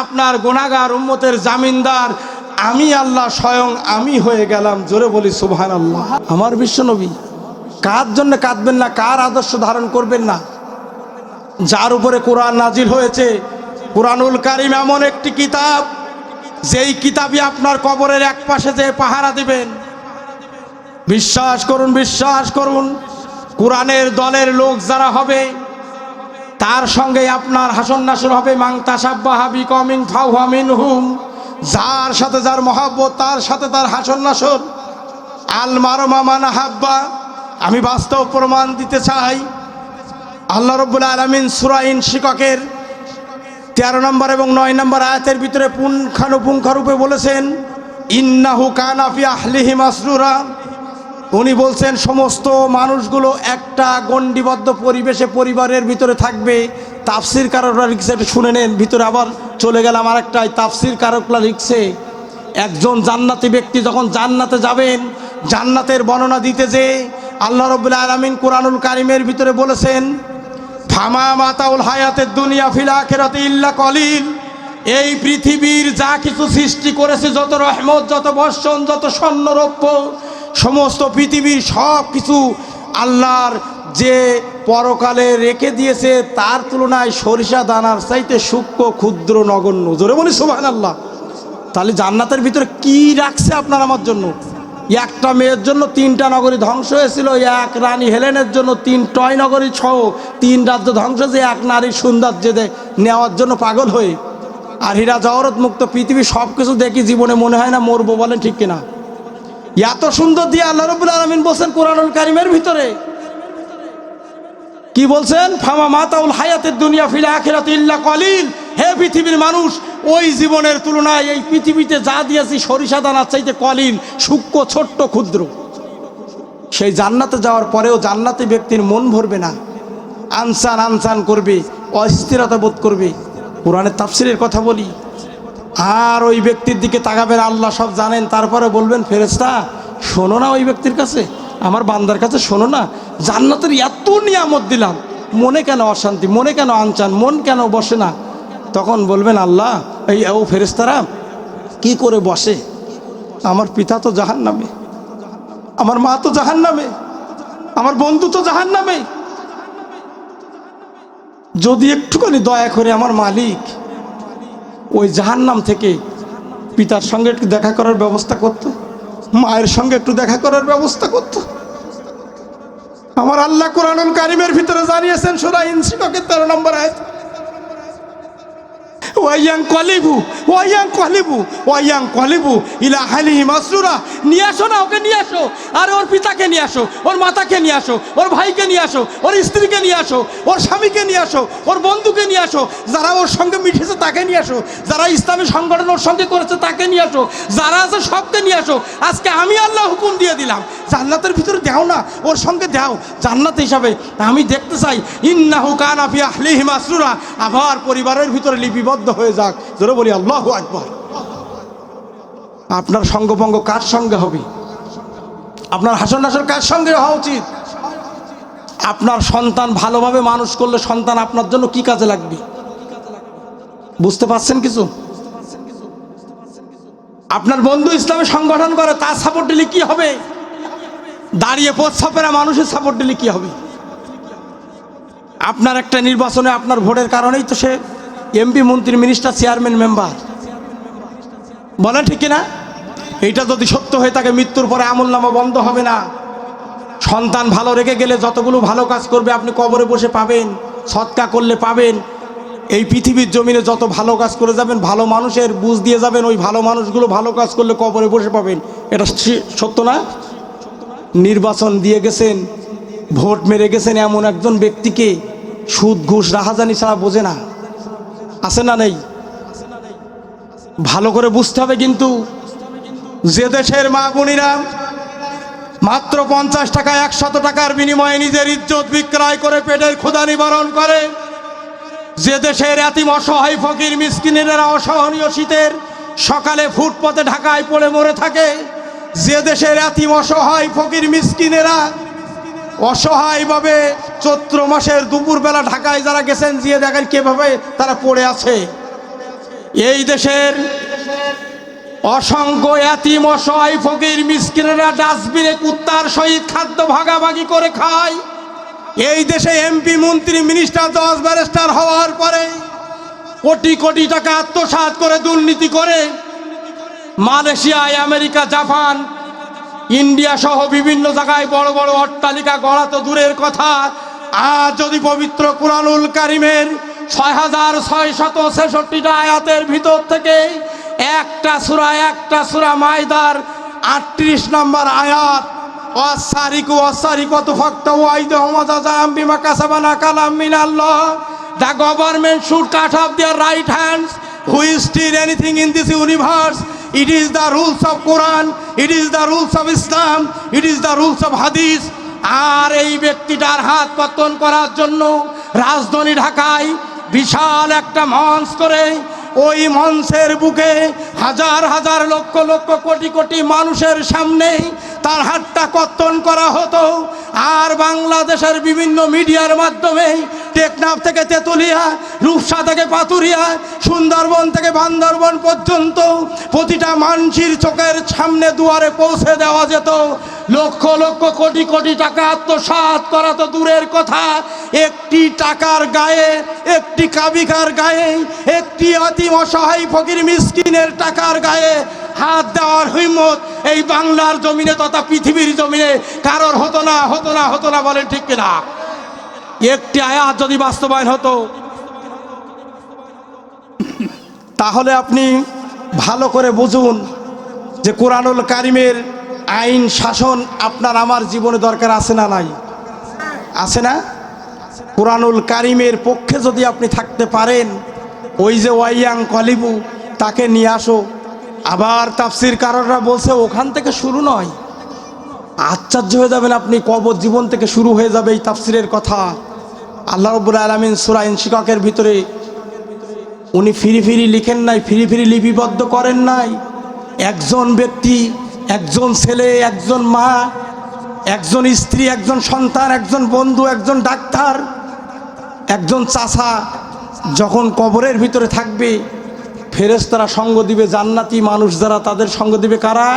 আপনার গোনাগার উম্মতের জামিনদার, আমি আল্লাহ স্বয়ং আমি হয়ে গেলাম। জোরে বলি সুবহান আল্লাহ আমার বিশ্বনবী, কার জন্য কাঁদবেন না, কার আদর্শ ধারণ করবেন না? যার উপরে কোরআন নাজিল হয়েছে, কোরআনুল কারিম এমন একটি কিতাব, যেই কিতাবই আপনার কবরের এক পাশে যে পাহারা দিবেন। বিশ্বাস করুন বিশ্বাস করুন, কোরআনের দলের লোক যারা হবে তার সঙ্গে আপনার হাসন নাসর হবে, মাং তাসাব্বা হাবি কমিং ফাউ হামিন হুম যার সাথে যার মহাব্বত, তার সাথে তার হাসন নাসর। আল মারো মামানা হাব্বা। আমি বাস্তব প্রমাণ দিতে চাই, আল্লাহ রব্বুল আলমিন সুরাইন শিক্ষকের তেরো নম্বর এবং নয় নম্বর আয়াতের ভিতরে পুঙ্খানুপুঙ্খারূপে বলেছেন, ইন্নাহু কানাফি আহলিহি মাসরুরা। উনি বলছেন, সমস্ত মানুষগুলো একটা গণ্ডিবদ্ধ পরিবেশে পরিবারের ভিতরে থাকবে। তাফসির কারকরা লিখছে, একটু শুনে নেন, ভিতরে আবার চলে গেলাম আরেকটাই তাফসির কারকরা লিখছে, একজন জান্নাতি ব্যক্তি যখন জান্নাতে যাবেন, জান্নাতের বর্ণনা দিতে যে আল্লাহ রবুল্লা আলমিন কোরআনুল কারিমের ভিতরে বলেছেন, ফামা মাতাউল হায়াতের দুনিয়া ফিলা খেরাতে ইল্লা কলিল। এই পৃথিবীর যা কিছু সৃষ্টি করেছে, যত রহমত, যত বর্ষণ, যত স্বর্ণরৌপ্য সমস্ত পৃথিবীর সব কিছু আল্লাহর যে পরকালে রেখে দিয়েছে, তার তুলনায় সরিষা দানার চাইতে সূক্ষ্ম, ক্ষুদ্র, নগণ্য। জোরে বলি সুবাহ আল্লাহ তাহলে জান্নাতের ভিতরে কি রাখছে আপনার আমার জন্য? একটা মেয়ের জন্য তিনটা নগরী ধ্বংস হয়েছিল, এক রানী হেলেনের জন্য তিন টয় নগরী ছ তিন রাজ্য ধ্বংস যে এক নারীর সৌন্দর্য নেওয়ার জন্য পাগল হয়ে। আর হীরা জহরত মুক্ত পৃথিবী সব কিছু দেখি জীবনে মনে হয় না মরবো বলেন ঠিক কিনা? এত সুন্দর দিয়ে আল্লাহ রবুল আলমিন বলছেন কোরআনুল কারিমের ভিতরে। কি বলছেন? ফামা মাতাউল হায়াতের দুনিয়া ফিলে আখিরাত ইল্লা কলিল। হে পৃথিবীর মানুষ, ওই জীবনের তুলনায় এই পৃথিবীতে যা দিয়েছি সরিষা দানার চাইতে কলিল, সূক্ষ্ম, ছোট্ট, ক্ষুদ্র। সেই জান্নাতে যাওয়ার পরেও জান্নাতি ব্যক্তির মন ভরবে না। আনসান আনসান করবে, অস্থিরতা বোধ করবে। কোরআনের তাফসিরের কথা বলি। আর ওই ব্যক্তির দিকে তাকাবেন, আল্লাহ সব জানেন। তারপরে বলবেন ফেরেস্তা শোনো না ওই ব্যক্তির কাছে। আমার বান্দার কাছে শোনো না। জান্নাতের এত নিয়ামত দিলাম। মনে কেন অশান্তি, মনে কেন আনচান, মন কেন বসে না? তখন বলবেন, আল্লাহ, এই ও ফেরেস্তারা কি করে বসে? আমার পিতা তো জাহান নামে আমার মা তো জাহান নামে আমার বন্ধু তো জাহান নামে যদি একটুখানি দয়া করে আমার মালিক ওই জাহান্নাম থেকে পিতার সঙ্গে একটু দেখা করার ব্যবস্থা করতো, মায়ের সঙ্গে একটু দেখা করার ব্যবস্থা করতো। আমার আল্লাহ কোরআন কারিমের ভিতরে জানিয়েছেন, সুরা ইনসিককের তেরো নম্বর আয়াত। ওয়াইয়াং কলিবু ওয়াইয়াং কলিবু ওয়াইয়াং কলিবু ইলা হালিহি মাসরুরা। নিয়ে আসো না, ওকে নিয়ে আসো। আর ওর পিতাকে নিয়ে আসো, ওর মাতাকে নিয়ে আসো, ওর ভাইকে নিয়ে আসো, ওর স্ত্রীকে নিয়ে আসো, ওর স্বামীকে নিয়ে আসো, ওর বন্ধুকে নিয়ে আসো, যারা ওর সঙ্গে মিশেছে তাকে নিয়ে আসো, যারা ইসলামী সংগঠন ওর সঙ্গে করেছে তাকে নিয়ে আসো, যারা আছে সবকে নিয়ে আসো। আজকে আমি আল্লাহ হুকুম দিয়ে দিলাম, জান্নাতের ভিতরে দেও না, ওর সঙ্গে দেও, জান্নাত হিসাবে। আমি দেখতে চাই, ইন্নাহু কানাফি আহলিহি মাসরুরা আবার পরিবারের ভিতরে লিপিবদ্ধ। হয়ে যাক। জোরে বলি, আল্লাহু আকবার। আপনার সঙ্গভঙ্গ কার সঙ্গে হবে? আপনার হাসন নাসর কার সঙ্গে হওয়া উচিত? আপনার সন্তান ভালোভাবে মানুষ করলে সন্তান আপনার জন্য কি কাজে লাগবে? বুঝতে পারছেন কিছু? আপনার বন্ধু ইসলামী সংগঠন করে, তার সাপোর্ট দিলে কি হবে? দাঁড়িয়ে প্রস্তাবেরা মানুষের সাপোর্ট দিলে কি হবে? আপনার একটা নির্বাচনে আপনার ভোটের কারণেই তো সে এমপি মন্ত্রী মিনিস্টার চেয়ারম্যান মেম্বার বলেন ঠিক না এইটা যদি সত্য হয়ে থাকে, মৃত্যুর পরে আমল নামা বন্ধ হবে না। সন্তান ভালো রেখে গেলে যতগুলো ভালো কাজ করবে, আপনি কবরে বসে পাবেন, সৎকা করলে পাবেন। এই পৃথিবীর জমিনে যত ভালো কাজ করে যাবেন, ভালো মানুষের বুঝ দিয়ে যাবেন, ওই ভালো মানুষগুলো ভালো কাজ করলে কবরে বসে পাবেন। এটা সত্য না? নির্বাচন দিয়ে গেছেন, ভোট মেরে গেছেন এমন একজন ব্যক্তিকে সুদ, ঘুষ, রাহাজানি ছাড়া বোঝে না। আছে না নেই? ভালো করে বুঝতে হবে কিন্তু যে দেশের মা বোনিরা মাত্র পঞ্চাশ টাকা, একশত টাকার বিনিময়ে নিজের ইজ্জত বিক্রয় করে পেটের ক্ষুদা নিবারণ করে, যে দেশের এতিম অসহায় ফকির মিসকিনেরা অসহনীয় শীতের সকালে ফুটপথে ঢাকায় পড়ে মরে থাকে, যে দেশের এতিম অসহায় ফকির মিসকিনেরা অসহায়ভাবে চৈত্র মাসের দুপুরবেলা ঢাকায় যারা গেছেন, গিয়ে দেখেন কীভাবে তারা পড়ে আছে। এই দেশের অসংখ্য এতিম, অসহায় ফকির, মিসকিনেরা ডাস্টবিনে কুত্তার সহিত খাদ্য ভাগাভাগি করে খায়। এই দেশে এমপি মন্ত্রী মিনিস্টার দশ ব্যারিস্টার হওয়ার পরে কোটি কোটি টাকা আত্মসাৎ করে দুর্নীতি করে মালয়েশিয়ায়, আমেরিকা, জাপান, ইন্ডিয়া সহ বিভিন্ন জায়গায় বড় বড় অট্টালিকা গড়া তো দূরের কথা। আর যদি পবিত্র কুরআনুল কারিমের ছয় হাজার ছয় শত ছেষট্টিটা আয়াতের ভিতর থেকে একটা সুরা একটা সুরা মায়দার আটত্রিশ নম্বর আয়াত the government should cut off right hands in this universe. It is the rules of quran, it is the rules of islam, it is the rules of hadith. আর এই ব্যক্তিটার হাত পতন করার জন্য রাজধানী ঢাকায় বিশাল একটা মঞ্চ করে ওই মঞ্চের বুকে হাজার হাজার লক্ষ লক্ষ কোটি কোটি মানুষের সামনে তার হাতটা কর্তন করা হতো। আর বাংলাদেশের বিভিন্ন মিডিয়ার মাধ্যমে টেকনাফ থেকে তেতুলিয়া, রূপসা থেকে পাতুরিয়া সুন্দরবন থেকে বান্দরবন পর্যন্ত প্রতিটা মানসির চোখের সামনে দুয়ারে পৌঁছে দেওয়া যেত। লক্ষ লক্ষ, কোটি কোটি টাকা আত্মসাৎ করা তো দূরের কথা। একটি টাকার গায়ে, একটি কাবিকার গায়ে, একটি অতিম অসহায় ফকির মিসকিনের টাকার গায়ে হাত দেওয়ার হিম্মত এই বাংলার জমিনে তথা পৃথিবীর জমিনে কারোর হতো না হতো না হতো না বলেন ঠিক কিনা? একটি আয়াত যদি বাস্তবায়ন হতো, তাহলে আপনি ভালো করে বুঝুন যে কোরআনুল কারিমের আইন, শাসন আপনার, আমার জীবনে দরকার আছে না নাই? আছে না? কোরআনুল কারিমের পক্ষে যদি আপনি থাকতে পারেন, ওই যে ওয়াইয়াং কলিবু, তাকে নিয়ে আসো। আবার তাফসির কারণরা বলছে, ওখান থেকে শুরু নয়। আশ্চর্য হয়ে যাবেন আপনি, কবর জীবন থেকে শুরু হয়ে যাবে এই তাফসিরের কথা। আল্লাহ রব্বুল আলমিন সুরাইন শিক্ষকের ভিতরে উনি ফিরি ফিরি লিখেন নাই, ফিরি ফিরি লিপিবদ্ধ করেন নাই। একজন ব্যক্তি, একজন ছেলে, একজন মা, একজন স্ত্রী, একজন সন্তান, একজন বন্ধু, একজন ডাক্তার, একজন চাষা যখন কবরের ভিতরে থাকবে, ফেরেশতারা সঙ্গ দিবে, জান্নাতি মানুষ যারা তাদের সঙ্গ দিবে কারা?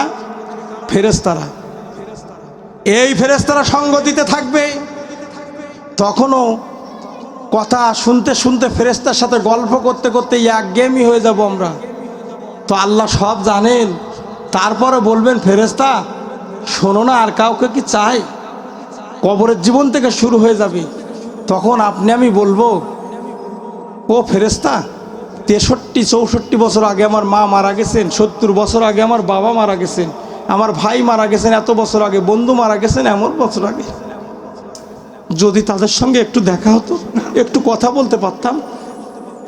ফেরেশতারা। এই ফেরেশতারা সঙ্গ দিতে থাকবে, তখনও কথা শুনতে শুনতে ফেরেস্তার সাথে গল্প করতে করতে এক গেমই হয়ে যাব আমরা। তো আল্লাহ সব জানেন। তারপরে বলবেন ফেরেস্তা শোনো না, আর কাউকে কি চাই? কবরের জীবন থেকে শুরু হয়ে যাবে। তখন আপনি আমি বলব, ও ফেরেস্তা তেষট্টি, চৌষট্টি বছর আগে আমার মা মারা গেছেন, সত্তর বছর আগে আমার বাবা মারা গেছেন, আমার ভাই মারা গেছেন, এত বছর আগে, বন্ধু মারা গেছেন, এমন বছর আগে। যদি তাদের সঙ্গে একটু দেখা হতো, একটু কথা বলতে পারতাম।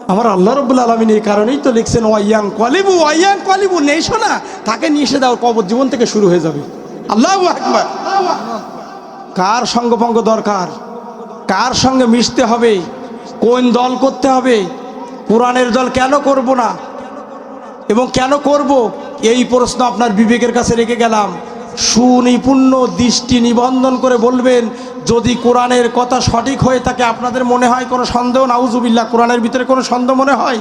আমার আল্লাহ রব্বুল আলমিন এই কারণেই তো লিখছেন ওয়াইয়াং কলিবু ওয়াইয়াং কলিবু নেই শোনা, তাকে নিয়ে এসে দাও কবর জীবন থেকে শুরু হয়ে যাবে। আল্লাহ আকবার। কার সঙ্গভঙ্গ দরকার? কার সঙ্গে মিশতে হবে? কোন দল করতে হবে? কোরআনের দল কেন করব না? এবং কেন করব? এই প্রশ্ন আপনার বিবেকের কাছে রেখে গেলাম। সুনিপুণ্য দৃষ্টি নিবন্ধন করে বলবেন, যদি কোরআনের কথা সঠিক হয়ে থাকে, আপনাদের মনে হয় কোনো সন্দেহ? নাউজুবিল্লাহ, কোরআনের ভিতরে কোনো সন্দেহ মনে হয়?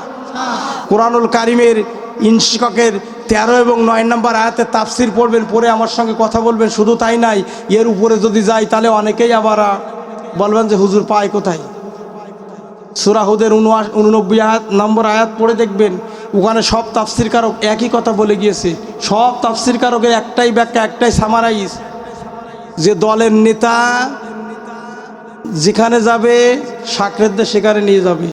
কোরআনুল কারিমের ইনশিককের তেরো এবং নয় নম্বর আয়াতে তাফসির পড়বেন পরে আমার সঙ্গে কথা বলবেন, শুধু তাই নাই, এর উপরে যদি যাই, তাহলে অনেকেই আবার বলবেন যে, হুজুর পায় কোথায়? সুরাহুদের উনআ উননব্বই আয়াত, নম্বর আয়াত পড়ে দেখবেন ওখানে সব তাফসির কারক একই কথা বলে গিয়েছে। সব তাফসির কারকের একটাই ব্যাখ্যা, একটাই সামারাইজ যে দলের নেতা যেখানে যাবে সাকরেদদের সেখানে নিয়ে যাবে।